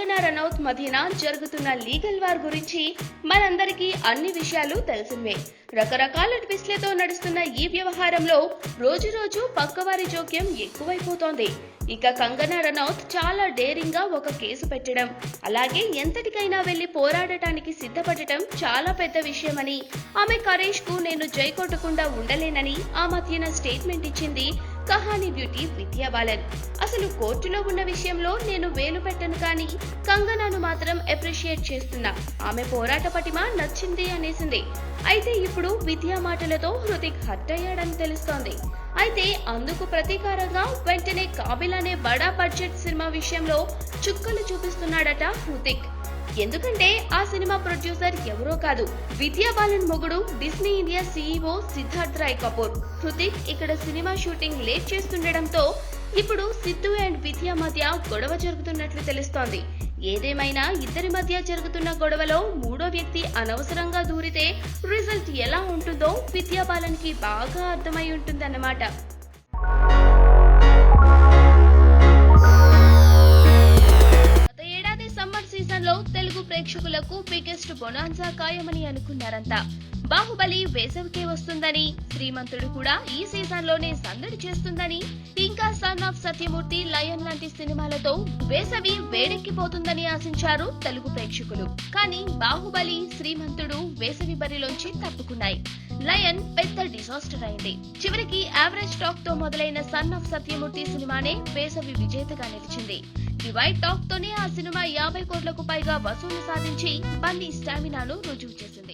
కంగనా రనౌత్ మధ్యన జరుగుతున్న legal war గురించి మనందరికీ అన్ని విషయాలు తెలిసిందే రకరకాల ట్విస్ట్లతో నడుస్తున్న ఈ వ్యవహారంలో రోజు రోజు పక్కవారి జోక్యం ఎక్కువైపోతోంది. ఇక కంగనా రనౌత్ చాలా డేరింగ్గా ఒక కేసు పెట్టడం అలాగే ఎంతటికైనా వెళ్ళి పోరాడటానికి సిద్ధపడటం చాలా పెద్ద విషయమని ఆమె కరేష్కు నేను జై కొట్టకుండా ఉండలేనని ఆ మధ్యన స్టేట్మెంట్ ఇచ్చింది కహాని బ్యూటీ విద్యా బాలన్. అసలు కోర్టులో ఉన్న విషయంలో నేను వేలు పెట్టను కానీ కంగనాను మాత్రం అప్రిషియేట్ చేస్తున్నా. ఆమె పోరాట పటిమ నచ్చింది అనేసింది. అయితే ఇప్పుడు విద్యా మాటలతో హృతిక్ హట్ అయ్యాడని తెలుస్తోంది. అయితే అందుకు ప్రతీకారంగా వెంటనే కాబిల్ అనే బడా బడ్జెట్ సినిమా విషయంలో చుక్కలు చూపిస్తున్నాడట హృతిక్. ఎందుకంటే ఆ సినిమా ప్రొడ్యూసర్ ఎవరో కాదు విద్యా బాలన్ మొగుడు Disney India CEO Siddharth Roy Kapur. Hrithik ఇక్కడ సినిమా షూటింగ్ లేట్ చేస్తుండటంతో ఇప్పుడు సిద్ధు అండ్ విద్యా మధ్య గొడవ జరుగుతున్నట్లు తెలుస్తోంది. ఏదేమైనా ఇద్దరి మధ్య జరుగుతున్న గొడవలో మూడో వ్యక్తి అనవసరంగా దూరితే రిజల్ట్ ఎలా ఉంటుందో విద్యా బాలన్కి బాగా అర్థమై ఉంటుందన్నమాట. సమ్మర్ తెలుగు ప్రేక్షకులకు బిగ్గెస్ట్ బొనాన్సా ఖాయమని అనుకున్నారంతా బాహుబలి వేసవికే వస్తుందని శ్రీమంతుడు కూడా ఈ సీజన్లోనే సందడి చేస్తుందని ఇంకా సన్ ఆఫ్ సత్యమూర్తి లయన్ లాంటి సినిమాలతో వేసవి వేడెక్కిపోతుందని ఆశించారు తెలుగు ప్రేక్షకులు. కానీ బాహుబలి శ్రీమంతుడు వేసవి బరిలోంచి తప్పుకున్నాయి. లయన్ పెద్ద డిజాస్టర్ అయింది. చివరికి యావరేజ్ టాక్తో మొదలైన సన్ ఆఫ్ సత్యమూర్తి సినిమానే వేసవి విజేతగా నిలిచింది. డివైడ్ టాక్ తోనే ఆ సినిమా యాభై కోట్లకు పైగా వసూలు సాధించి బన్నీ స్టామినాను రుజువు చేసింది.